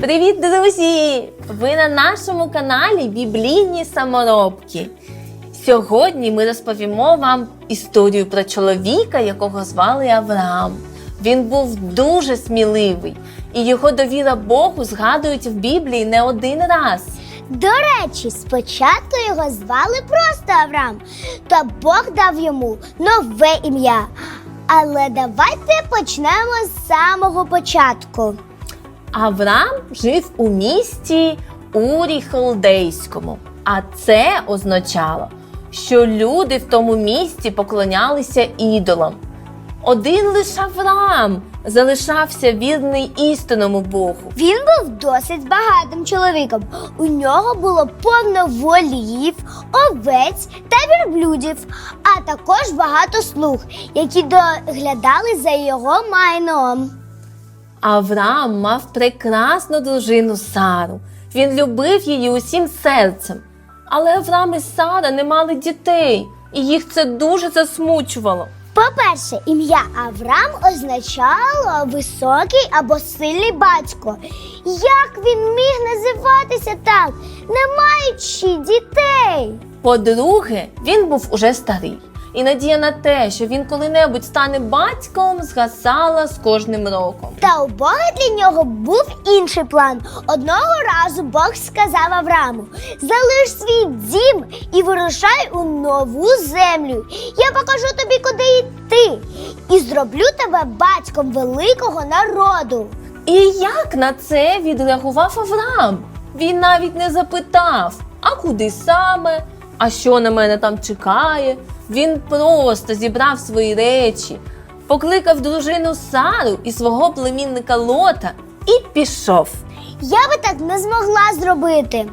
Привіт, друзі! Ви на нашому каналі Біблійні саморобки. Сьогодні ми розповімо вам історію про чоловіка, якого звали Авраам. Він був дуже сміливий, і його довіра Богу згадують в Біблії не один раз. До речі, спочатку його звали просто Авраам, та Бог дав йому нове ім'я. Але давайте почнемо з самого початку. Авраам жив у місті Урі Халдейському, а це означало, що люди в тому місті поклонялися ідолам. Один лише Авраам залишався вірний істинному Богу. Він був досить багатим чоловіком. У нього було повно волів, овець та вірблюдів, а також багато слуг, які доглядали за його майном. Авраам мав прекрасну дружину Сару. Він любив її усім серцем. Але Авраам і Сара не мали дітей, і їх це дуже засмучувало. По-перше, ім'я Авраам означало високий або сильний батько. Як він міг називатися так, не маючи дітей? По-друге, він був уже старий, і надія на те, що він коли-небудь стане батьком, згасала з кожним роком. Та у Бога для нього був інший план. Одного разу Бог сказав Аврааму: залиш свій дім і вирушай у нову землю. Я покажу тобі, куди йти, і зроблю тебе батьком великого народу. І як на це відреагував Авраам? Він навіть не запитав, а куди саме, а що на мене там чекає. Він просто зібрав свої речі, покликав дружину Сару і свого племінника Лота і пішов. Я би так не змогла зробити.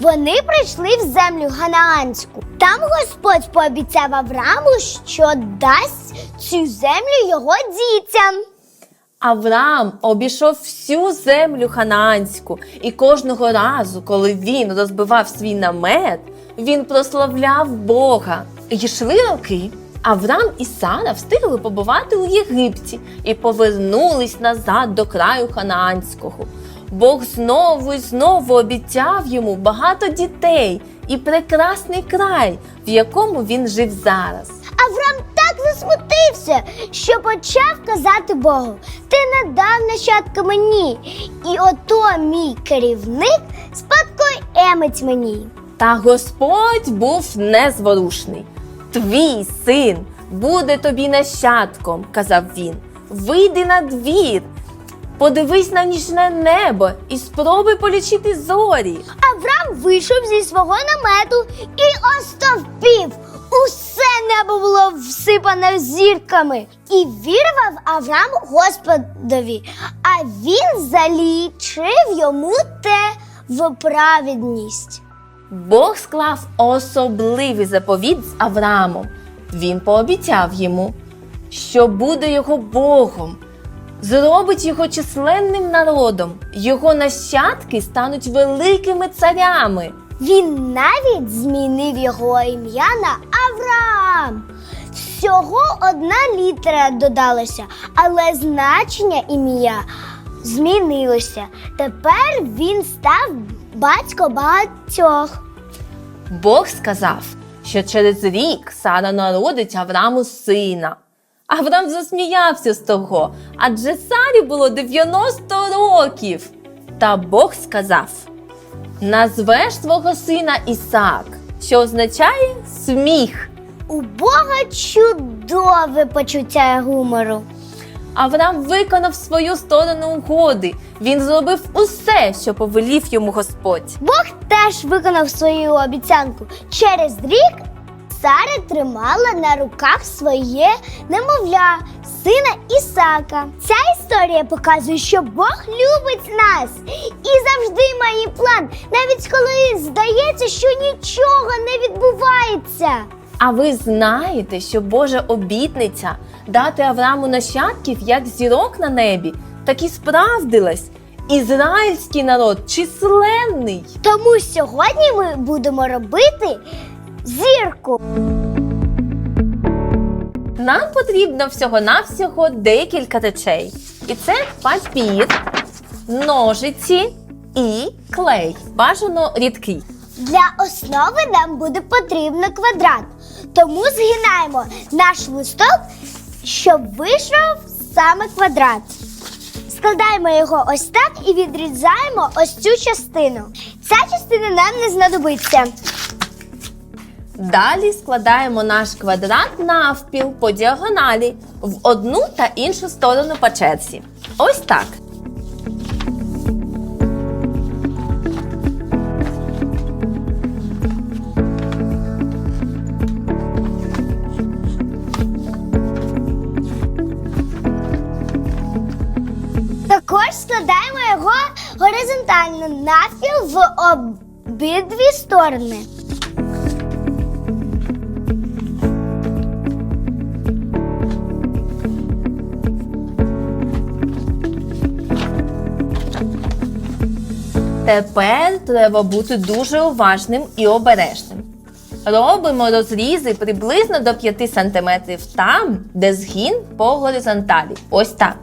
Вони прийшли в землю Ганаанську. Там Господь пообіцяв Аврааму, що дасть цю землю його дітям. Авраам обійшов всю землю ханаанську, і кожного разу, коли він розбивав свій намет, він прославляв Бога. І Йшли роки. Авраам і Сара встигли побувати у Єгипті і повернулись назад до краю ханаанського. Бог знову і знову обіцяв йому багато дітей і прекрасний край, в якому він жив зараз. Авраам так засмутився, що почав казати Богу: Ти не дав нащадка мені, і ото мій керівник спадкоємець мені. Та Господь був незворушний. Твій син буде тобі нащадком, казав він. Вийди на двір, подивись на ніжне небо і спробуй полічити зорі. Авраам вийшов зі свого намету і остовпів. Небо було всипане зірками. І вірував Авраам Господові, а він залічив йому те в праведність. Бог склав особливий заповіт з Авраамом. Він пообіцяв йому, що буде його Богом, зробить його численним народом, його нащадки стануть великими царями. Він навіть змінив його ім'я на Авраам. Всього одна літера додалася, але значення ім'я змінилося. Тепер він став батько багатьох. Бог сказав, що через рік Сара народить Аврааму сина. Авраам засміявся з того, адже Сарі було 90 років. Та Бог сказав: назвеш свого сина Ісаак, що означає сміх. У Бога чудове почуття гумору. Авраам виконав свою сторону угоди. Він зробив усе, що повелів йому Господь. Бог теж виконав свою обіцянку. Через рік Сара тримала на руках своє немовля, сина Ісака. Ця історія показує, що Бог любить нас і завжди має план, навіть коли здається, що нічого не відбувається. А ви знаєте, що Божа обітниця дати Аврааму нащадків, як зірок на небі, так і справдилась. Ізраїльський народ численний. Тому сьогодні ми будемо робити зірку. Нам потрібно всього-навсього декілька речей. І це папір, ножиці, і клей. Бажано рідкий. Для основи нам буде потрібно квадрат. Тому згинаємо наш листок, щоб вийшов саме квадрат. Складаємо його ось так і відрізаємо ось цю частину. Ця частина нам не знадобиться. Далі складаємо наш квадрат навпіл по діагоналі в одну та іншу сторону по черзі. Ось так. Також складаємо його горизонтально навпіл в обидві сторони. Тепер треба бути дуже уважним і обережним. Робимо розрізи приблизно до 5 см там, де згін по горизонталі. Ось так.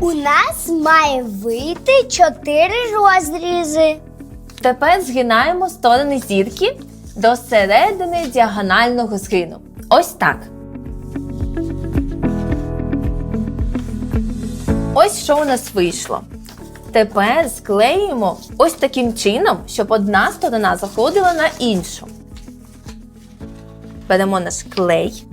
У нас має вийти чотири розрізи. Тепер згинаємо сторони зірки до середини діагонального згину. Ось так. Ось що у нас вийшло. Тепер склеїмо ось таким чином, щоб одна сторона заходила на іншу. Беремо наш клей.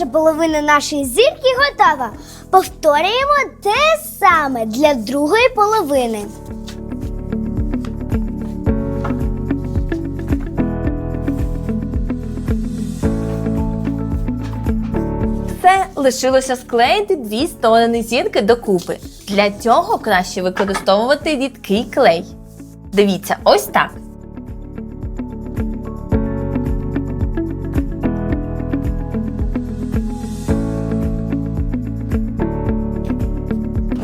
Перша половина нашої зірки готова. Повторюємо те саме для другої половини. Все лишилося склеїти дві сторони зірки докупи. Для цього краще використовувати рідкий клей. Дивіться, ось так.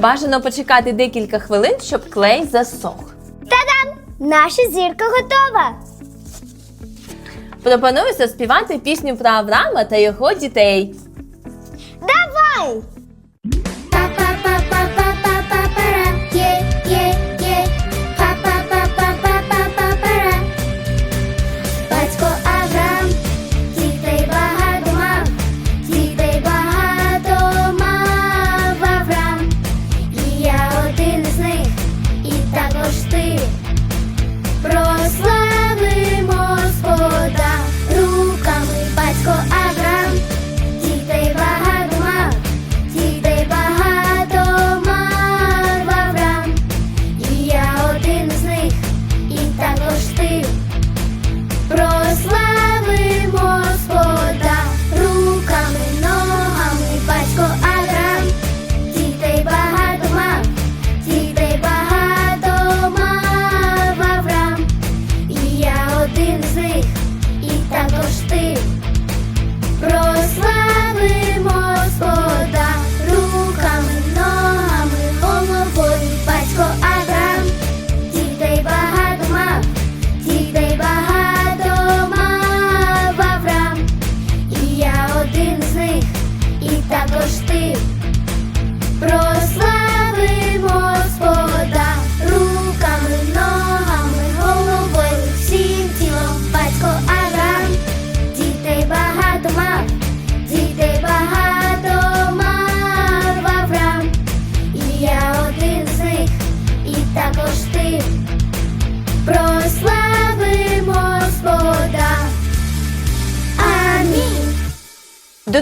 Бажано почекати декілька хвилин, щоб клей засох. Та-дам! Наша зірка готова. Пропоную заспівати пісню про Авраама та його дітей. Давай! Па-па-па-па-па-па-па-пара. Є,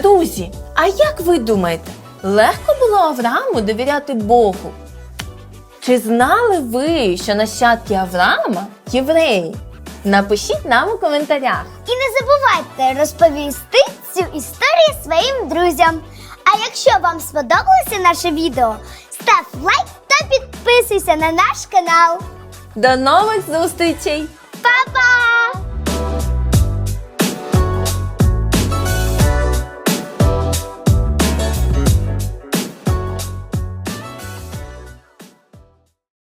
Друзі, а як ви думаєте, легко було Аврааму довіряти Богу? Чи знали ви, що нащадки Авраама євреї? Напишіть нам у коментарях. І не забувайте розповісти цю історію своїм друзям. А якщо вам сподобалося наше відео, став лайк та підписуйся на наш канал. До нових зустрічей! Па-па!